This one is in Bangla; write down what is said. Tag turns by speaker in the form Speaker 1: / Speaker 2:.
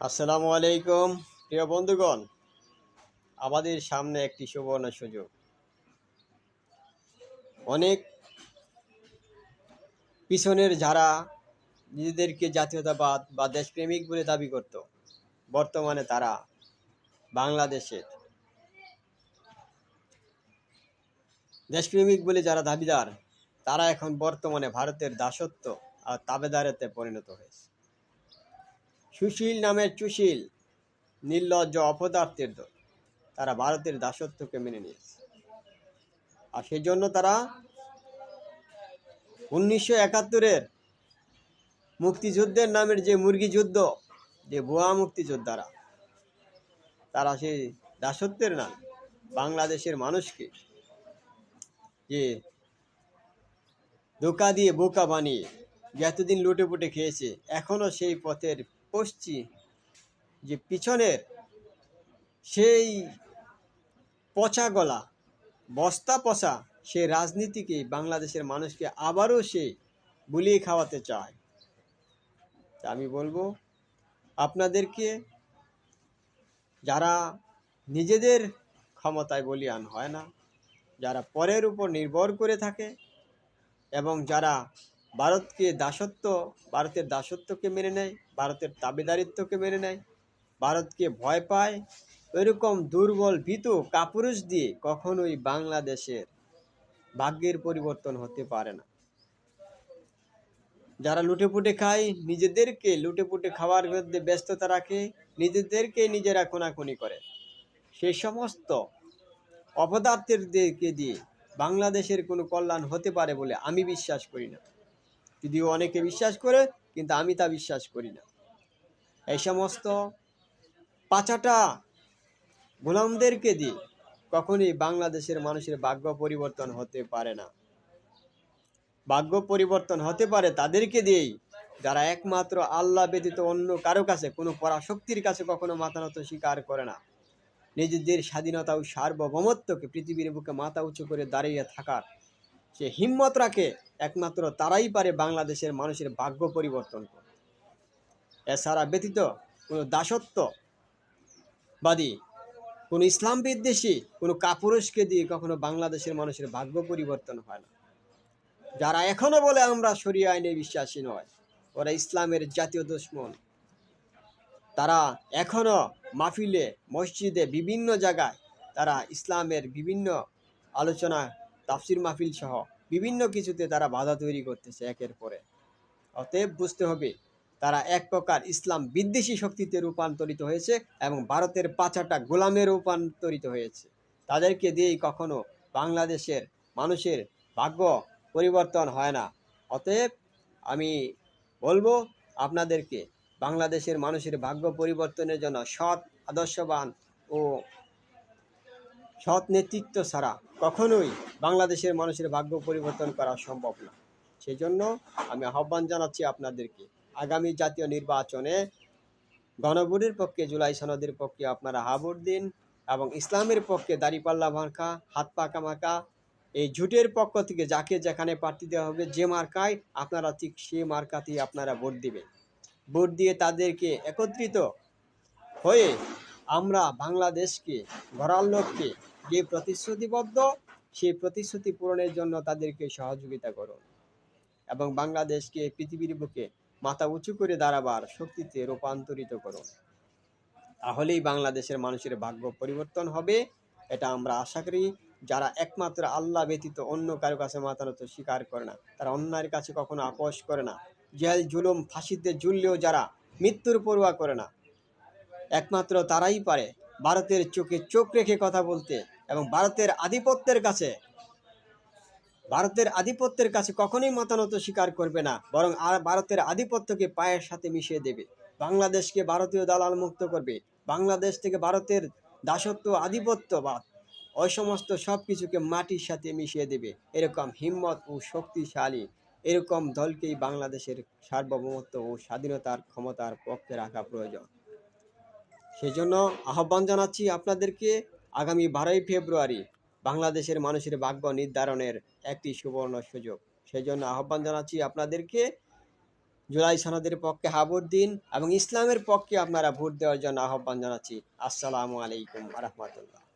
Speaker 1: আসসালামু আলাইকুম, প্রিয় বন্ধুগণ। আমাদের সামনে একটি সুবর্ণ সুযোগ। অনেক পিছনের যারা নিজেদেরকে জাতীয়তাবাদ বা দেশপ্রেমিক বলে দাবি করত, বর্তমানে তারা বাংলাদেশের দেশপ্রেমিক বলে যারা দাবিদার, তারা এখন বর্তমানে ভারতের দাসত্ব আর তাবেদারেতে পরিণত হয়েছে। সুশীল নামের চুশীল, নির্লজ্জ অপদার্থের দল। তারা ভারতের দাসত্বকে মেনে নিয়েছে। আর সেই জন্য তারা উনিশশো একাত্তরের মুক্তিযুদ্ধের নামের যে মুরগি যুদ্ধ, যে ভুয়া মুক্তিযোদ্ধারা তারা সেই দাসত্বের নাম বাংলাদেশের মানুষকে যে ধোকা দিয়ে বোকা বানিয়ে, যে এতদিন লুটে পুটে খেয়েছে এখনও সেই পথের পশ্চিম যে পিছনের সেই পচা গলা, বস্তা পচা সেই রাজনীতিকে, বাংলাদেশের মানুষকে আবারও সে বুলিয়ে খাওয়াতে চায়। আমি বলব, আপনাদেরকে যারা নিজেদের ক্ষমতায় বলিয়ান হয় না, যারা পরের উপর নির্ভর করে থাকে এবং যারা ভারতকে দাসত্ব, ভারতের দাসত্বকে মেনে নেয়, ভারতের তাবেদারিত্বকে মেনে নেয়, ভারতকে ভয় পায়, এরকম দুর্বল, ভীত কাপুরুষ দিয়ে কখনোই বাংলাদেশের ভাগ্যের পরিবর্তন হতে পারে না। যারা লুটেপুটে খায়, নিজেদেরকে লুটেপুটে খাওয়ার মধ্যে ব্যস্ততা রাখে, নিজেদেরকে নিজেরা কোনাকুনি করে। সেই সমস্ত অপদার্থেরদেরকে দিয়ে বাংলাদেশের কোনো কল্যাণ হতে পারে বলে আমি বিশ্বাস করি না। যদিও অনেকে বিশ্বাস করে, কিন্তু আমি তা বিশ্বাস করি না। এই সমস্ত পাচাটা গোলামদেরকে দিয়ে কখনই বাংলাদেশের মানুষের ভাগ্য পরিবর্তন হতে পারে না। ভাগ্য পরিবর্তন হতে পারে তাদেরকে দিয়েই যারা একমাত্র আল্লাহ ব্যতীত অন্য কারও কাছে, কোনো পরাশক্তির কাছে কখনো মাথা নত স্বীকার করে না। নিজেদের স্বাধীনতা ও সার্বভৌমত্বকে পৃথিবীর বুকে মাথা উঁচু করে দাঁড়িয়ে থাকার সে হিম্মত রাখে একমাত্র তারাই পারে বাংলাদেশের মানুষের ভাগ্য পরিবর্তন করতে। এছাড়া ব্যতীত কোনো দাসত্ববাদী, কোনো ইসলাম বিদ্বেষী, কোনো কাপুরুষকে দিয়ে কখনো বাংলাদেশের মানুষের ভাগ্য পরিবর্তন হয় না। যারা এখনও বলে আমরা সরিয়ে আইনে বিশ্বাসী নয়, ওরা ইসলামের জাতীয় দুশ্মন। তারা এখনও মাহফিলে, মসজিদে, বিভিন্ন জায়গায় তারা ইসলামের বিভিন্ন আলোচনা, তাফসির মাহফিল সহ বিভিন্ন কিছুতে তারা বাধা তৈরি করতেছে একের পরে অতএব বুঝতে হবে, তারা এক প্রকার ইসলাম বিদ্বেষী শক্তিতে রূপান্তরিত হয়েছে এবং ভারতের পাচাটা গোলামে রূপান্তরিত হয়েছে। তাদেরকে দিয়েই কখনো বাংলাদেশের মানুষের ভাগ্য পরিবর্তন হয় না। অতএব আমি বলব, আপনাদেরকে বাংলাদেশের মানুষের ভাগ্য পরিবর্তনের জন্য সৎ, আদর্শবান ও সৎ নেতৃত্ব ছাড়া কখনোই বাংলাদেশের মানুষের ভাগ্য পরিবর্তন করা সম্ভব না। সেই জন্য আমি আহ্বান জানাচ্ছি আপনাদেরকে, আগামী জাতীয় নির্বাচনে গণভোটের পক্ষে, জুলাই সনদের পক্ষে আপনারা হা ভোট দিন এবং ইসলামের পক্ষে দাড়িপাল্লা মার্কা হাত পাকা মার্কা এই ঝুটের পক্ষ থেকে যাকে যেখানে প্রার্থী দেওয়া হবে, যে মার্কায় আপনারা ঠিক সেই মার্কাতেই আপনারা ভোট দিবেন। ভোট দিয়ে তাদেরকে একত্রিত হয়ে আমরা বাংলাদেশকে গড়ার লক্ষ্যে যে প্রতিশ্রুতিবদ্ধ, সেই প্রতিশ্রুতি পূরণের জন্য তাদেরকে সহযোগিতা করুন এবং বাংলাদেশকে পৃথিবীর বুকে মাথা উঁচু করে দাঁড়াবার শক্তিতে রূপান্তরিত করুন। তাহলেই বাংলাদেশের মানুষের ভাগ্য পরিবর্তন হবে, এটা আমরা আশা করি। যারা একমাত্র আল্লাহ ব্যতীত অন্য কারও কাছে মাথা নত স্বীকার করে না, তারা অন্যের কাছে কখনো আপোষ করে না। জেল, জুলুম, ফাঁসিতে ঝুললেও যারা মৃত্যুর পড়ুয়া করে না, একমাত্র তারাই পারে। ভারতের চোখে চোখ রেখে কথা বলতে এবং ভারতের আধিপত্যের কাছে, ভারতের আধিপত্যের কাছে কখনোই মতানত স্বীকার করবে না, বরং ভারতের আধিপত্যকে পায়ের সাথে মিশিয়ে দেবে। বাংলাদেশকে ভারতীয় দালাল মুক্ত করবে। বাংলাদেশ থেকে ভারতের দাসত্ব আধিপত্যবাদ ওই সমস্ত সব কিছুকে মাটির সাথে মিশিয়ে দেবে। এরকম হিম্মত ও শক্তিশালী এরকম দলকেই বাংলাদেশের সার্বভৌমত্ব ও স্বাধীনতার ক্ষমতার পক্ষে রাখা প্রয়োজন। সেজন্য আহ্বান জানাচ্ছি আপনাদেরকে। আগামী বারোই ফেব্রুয়ারি বাংলাদেশের মানুষের ভাগ্য নির্ধারণের একটি সুবর্ণ সুযোগ। সেই জন্য আহ্বান জানাচ্ছি আপনাদেরকে, জুলাই সনদের পক্ষে হাবুর দিন এবং ইসলামের পক্ষে আপনারা ভোট দেওয়ার জন্য আহ্বান জানাচ্ছি। আসসালামু আলাইকুম রহমতুল্লাহ।